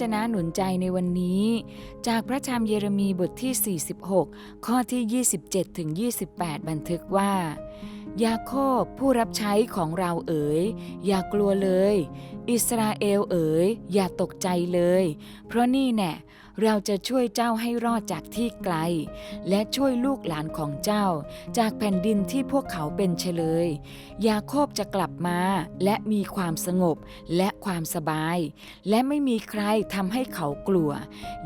จนะหนุนใจในวันนี้ จากพระธรรมเยเรมีบทที่ 46 ข้อที่ 27 ถึง 28 บันทึกว่า ยาโคบผู้รับใช้ของเราเอ๋ย อย่ากลัวเลย อิสราเอลเอ๋ย อย่าตกใจเลย เพราะนี่แน่ เราจะช่วยเจ้าให้รอดจากที่ไกล และช่วยลูกหลานของเจ้า จากแผ่นดินที่พวกเขาเป็นเฉลย ยาโคบจะกลับมาและมีความสงบและความสบาย และไม่มีใครทำให้เขากลัว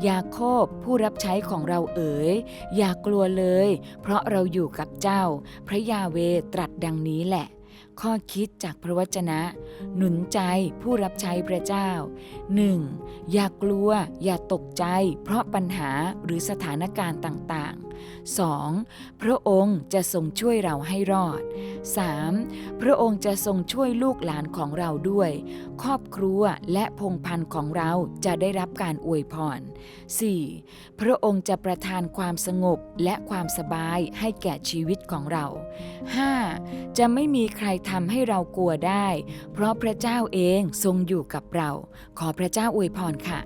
ยาโคบผู้รับใช้ของเราเอ๋ย อย่ากลัวเลย เพราะเราอยู่กับเจ้า พระยาเวตรัสดังนี้แหละ ข้อคิดจากพระวจนะ หนุนใจผู้รับใช้พระเจ้า 1. อย่ากลัว อย่าตกใจ เพราะปัญหาหรือสถานการณ์ต่างๆ 2. พระองค์จะทรงช่วยเราให้รอด 3. พระองค์จะทรงช่วยลูกหลานของเราด้วย ครอบครัวและพงพันธุ์ของเราจะได้รับการอวยพร 4. พระองค์จะประทานความสงบและความสบายให้แก่ชีวิตของเรา 5. จะไม่มีใครทำให้เรากลัวได้ เพราะพระเจ้าเองทรงอยู่กับเรา ขอพระเจ้าอวยพรค่ะ